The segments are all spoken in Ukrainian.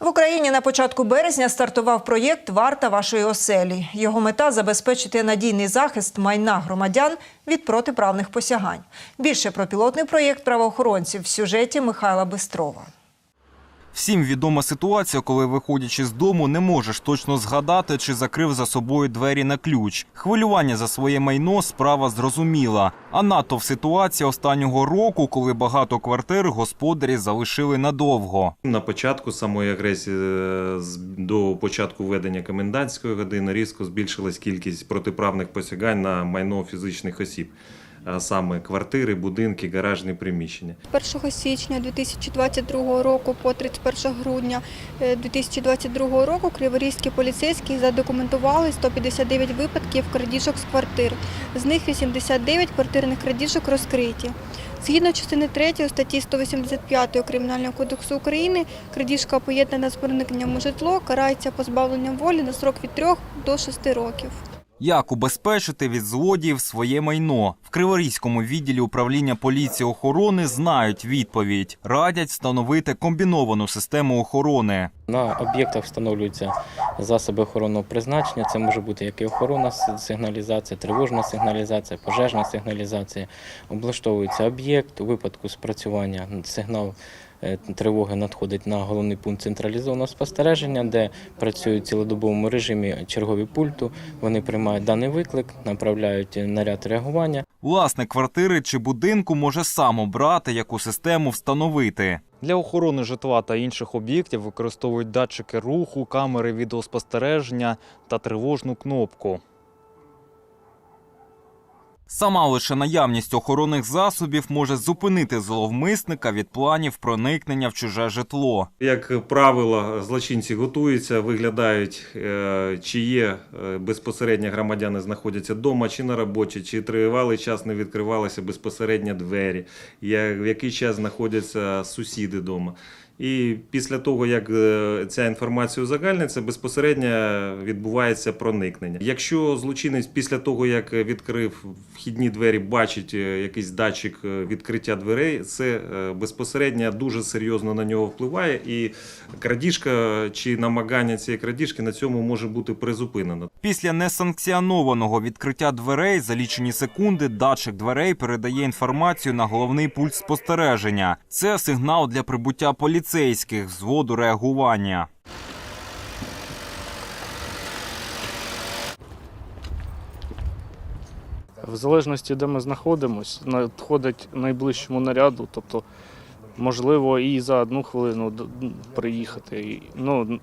В Україні на початку березня стартував проєкт Варта вашої оселі. Його мета забезпечити надійний захист майна громадян від протиправних посягань. Більше про пілотний проєкт правоохоронців в сюжеті Михайла Бистрова. Всім відома ситуація, коли виходячи з дому, не можеш точно згадати, чи закрив за собою двері на ключ. Хвилювання за своє майно справа зрозуміла. А надто в ситуації останнього року, коли багато квартир господарі залишили надовго. На початку самої агресії е, до початку введення комендантської години різко збільшилась кількість протиправних посягань на майно фізичних осіб, саме квартири, будинки, гаражні приміщення. 1 січня 2022 року по 31 грудня е, 2022 року криворізькі поліцейські задокументували 159 випадків крадіжок з квартир. З них 89 квартирних крадіжок розкриті. Згідно частини 3 статті 185 Кримінального кодексу України, крадіжка поєднана з проникненням у житло карається позбавленням волі на срок від 3 до 6 років. Як убезпечити від злодіїв своє майно? В Криворізькому відділі управління поліції охорони знають відповідь. Радять встановити комбіновану систему охорони. На об'єктах встановлюються засоби охоронного призначення. Це може бути як і охоронна сигналізація, тривожна сигналізація, пожежна сигналізація. Облаштовується об'єкт у випадку спрацювання сигнал. е, Тривоги надходить на головний пункт централізованого спостереження, де працюють цілодобовому режимі чергові пульту. Вони приймають даний виклик, направляють наряд реагування. Власник квартири чи будинку може сам обрати, яку систему встановити. Для охорони житла та інших об'єктів використовують датчики руху, камери відеоспостереження та тривожну кнопку. Сама лише наявність охоронних засобів може зупинити зловмисника від планів проникнення в чуже житло. Як правило, злочинці готуються, виглядають, е, чи є е, безпосередньо громадяни знаходяться вдома, чи на роботі, чи тривалий час не відкривалися безпосередньо двері, в який час знаходяться сусіди вдома. І після того, як е, ця інформація узагальниться, безпосередньо відбувається проникнення. Якщо злочинець після того, як відкрив вхідні двері, бачить е, якийсь датчик е, відкриття дверей, це безпосередньо дуже серйозно на нього впливає, і крадіжка чи намагання цієї крадіжки на цьому може бути призупинено. Після несанкціонованого відкриття дверей за лічені секунди датчик дверей передає інформацію на головний пульт спостереження. Це сигнал для прибуття поліцейських взводу реагування. В залежності, де ми знаходимося, надходить найближчому наряду, тобто, можливо, і за одну хвилину приїхати. Ну,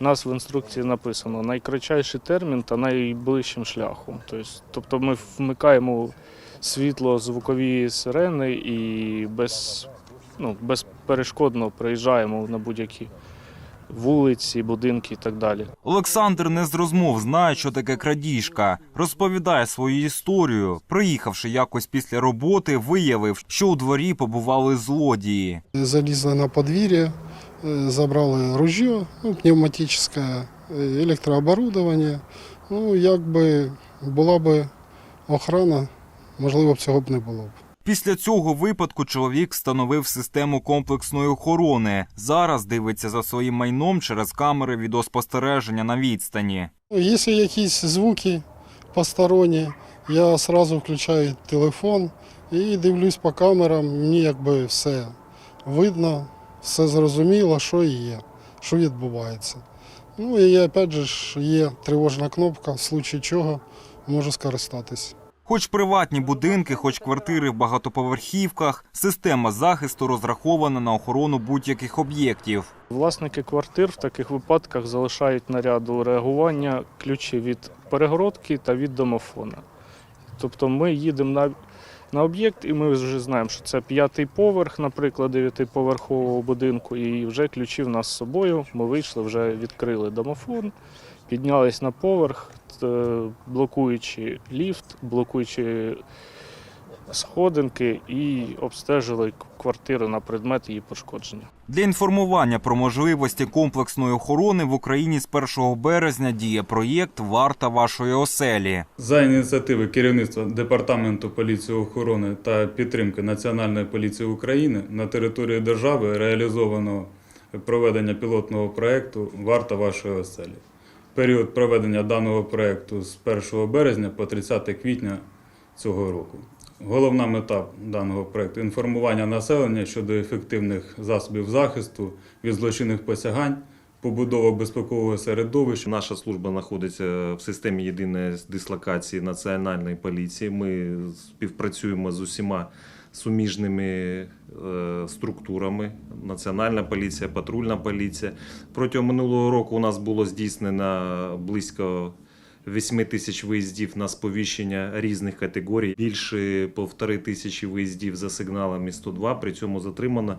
у нас в інструкції написано найкратчайший термін та найближчим шляхом. Тобто, тобто ми вмикаємо світло, звукові сирени і без, ну, безперешкодно приїжджаємо на будь-які вулиці, будинки і так далі. Олександр не з розмов знає, що таке крадіжка. Розповідає свою історію. Приїхавши якось після роботи, виявив, що у дворі побували злодії. Залезли на подвір'я, е, забрали ружье, ну, пневматичне, е, електрооборудовання. Ну, якби була би охрана, можливо, б цього б не було б. Після цього випадку чоловік встановив систему комплексної охорони. Зараз дивиться за своїм майном через камери відеоспостереження на відстані. Ну, Якщо якісь звуки посторонні, я одразу включаю телефон і дивлюсь по камерам, мені якби все видно, все зрозуміло, що є, що відбувається. Ну і опять же є тривожна кнопка, в случаї чого можу скористатись. Хоч приватні будинки, хоч квартири в багатоповерхівках, система захисту розрахована на охорону будь-яких об'єктів. Власники квартир в таких випадках залишають наряду реагування ключі від перегородки та від домофона. Тобто ми їдемо на, на об'єкт і ми вже знаємо, що це п'ятий поверх, наприклад, дев'ятиповерхового будинку, і вже ключі в нас з собою. Ми вийшли, вже відкрили домофон, піднялись на поверх, е, блокуючи ліфт, блокуючи сходинки і обстежили квартиру на предмет її пошкодження. Для інформування про можливості комплексної охорони в Україні з 1 березня діє проєкт Варта вашої оселі. За ініціативи керівництва Департаменту поліції охорони та підтримки Національної поліції України на території держави реалізовано проведення пілотного проєкту Варта вашої оселі. Період проведення даного проєкту з 1 березня по 30 квітня цього року. Головна мета даного проєкту інформування населення щодо ефективних засобів захисту від злочинних посягань, побудова безпекового середовища. Наша служба знаходиться в системі єдиної дислокації національної поліції. Ми співпрацюємо з усіма суміжними е, структурами: Національна поліція, патрульна поліція. Протягом минулого року у нас було здійснено близько 8 тисяч виїздів на сповіщення різних категорій. Більше півтори тисячі виїздів за сигналами 102. При цьому затримано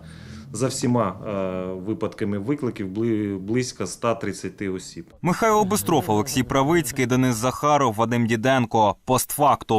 за всіма е, випадками викликів бли- близько 130 осіб. Михайло Бистров, Олексій Правицький, Денис Захаров, Вадим Діденко. Постфактум.